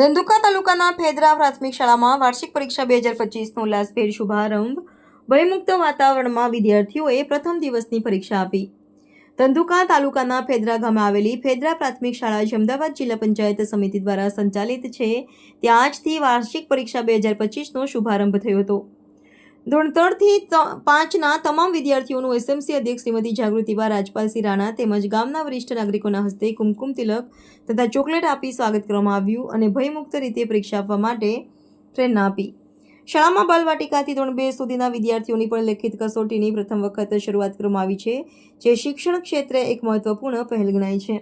ધંધુકા તાલુકાના ફેદરા પ્રાથમિક શાળામાં વાર્ષિક પરીક્ષા બે હજાર પચીસનો ઉલ્લાસભેર શુભારંભ. ભયમુક્ત વાતાવરણમાં વિદ્યાર્થીઓએ પ્રથમ દિવસની પરીક્ષા આપી. ધંધુકા તાલુકાના ફેદરા ગામે આવેલી ફેદરા પ્રાથમિક શાળા જે અમદાવાદ જિલ્લા પંચાયત સમિતિ દ્વારા સંચાલિત છે. ત્યાં આજથી વાર્ષિક પરીક્ષા બે હજાર પચીસનો શુભારંભ થયો હતો. ધોરણ ત્રણથી પાંચના તમામ વિદ્યાર્થીઓનું એસએમસી અધ્યક્ષ શ્રીમતી જાગૃતિબા રાજપાલસિંહ રાણા તેમજ ગામના વરિષ્ઠ નાગરિકોના હસ્તે કુમકુમ તિલક તથા ચોકલેટ આપી સ્વાગત કરવામાં આવ્યું અને ભયમુક્ત રીતે પરીક્ષા આપવા માટે પ્રેરણા આપી. શાળામાં બાલવાટિકાથી ધોરણ બે સુધીના વિદ્યાર્થીઓની પણ લેખિત કસોટીની પ્રથમ વખત શરૂઆત કરવામાં આવી છે, જે શિક્ષણ ક્ષેત્રે એક મહત્વપૂર્ણ પહેલ ગણાય છે.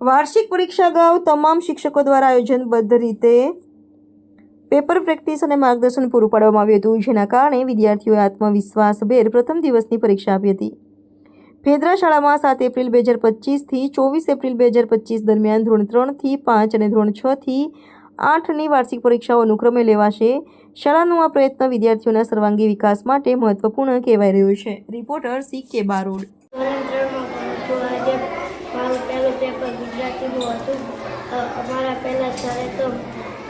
વાર્ષિક પરીક્ષા અગાઉ તમામ શિક્ષકો દ્વારા આયોજનબદ્ધ રીતે પેપર પ્રેક્ટિસ અને માર્ગદર્શન પૂરું પાડવામાં આવ્યું હતું, જેના કારણે વિદ્યાર્થીઓએ આત્મવિશ્વાસભેર પ્રથમ દિવસની પરીક્ષા આપી હતી. ફેદરા શાળામાં સાત એપ્રિલ બે હજાર પચીસથી ચોવીસ એપ્રિલ બે હજાર પચીસ દરમિયાન ધોરણ ત્રણથી પાંચ અને ધોરણ છથી આઠની વાર્ષિક પરીક્ષાઓ અનુક્રમે લેવાશે. શાળાનો આ પ્રયત્ન વિદ્યાર્થીઓના સર્વાંગી વિકાસ માટે મહત્વપૂર્ણ કહેવાય રહ્યો છે. રિપોર્ટર સી કે બારોડ. અમારા પહેલાં સરે તો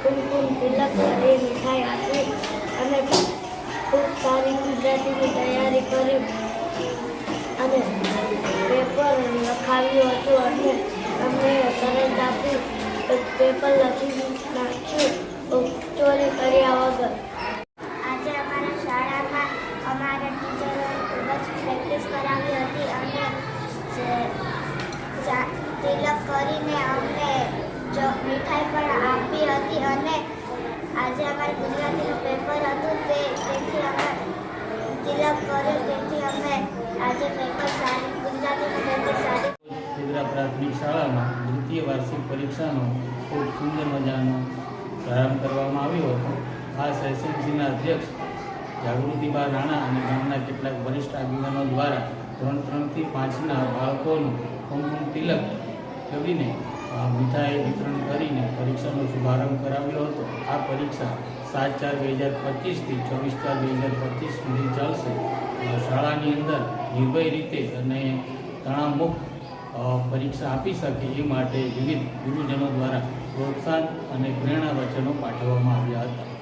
કુમકુમ તિલક કરી મીઠાઈ આપી અને ખૂબ સારી ગુજરાતીની તૈયારી કરી અને પેપર લખાવ્યું હતું અને અમને સરળતાથી પેપર લખી નાખ્યું. ચોરી કર્યા વગર. આજે અમારા શાળામાં અમારા ટીચરોએ ખૂબ જ પ્રેક્ટિસ કરાવી હતી અને તિલક કરીને અને આજે અમારે ગુજરાતીનું પેપર હતું તે તેથી અમે તિલક કર્યો, તેથી અમે આજે પેપર સારી, ગુજરાતીનું પેપર સારી ગુજરાત પ્રાથમિક શાળામાં દ્વિતીય વાર્ષિક પરીક્ષાનો ખૂબ સુંદર મજાનો પ્રારંભ કરવામાં આવ્યો હતો. ખાસ એસએમસીના અધ્યક્ષ જાગૃતિબા રાણા અને ગામના કેટલાક વરિષ્ઠ આગેવાનો દ્વારા ત્રણ ત્રણથી પાંચના બાળકોનું કુમકુમ તિલક કરીને મીઠાઈ વિતરણ કરીને પરીક્ષાનો શુભારંભ કરાવ્યો હતો. આ પરીક્ષા સાત ચાર બે હજાર પચીસથી ચોવીસ ચાર બે હજાર પચીસ સુધી ચાલશે. શાળાની અંદર નિર્ભય રીતે અને તણાવમુક્ત પરીક્ષા આપી શકે એ માટે વિવિધ ગુરુજનો દ્વારા પ્રોત્સાહન અને પ્રેરણા વચનો પાઠવવામાં આવ્યા હતા.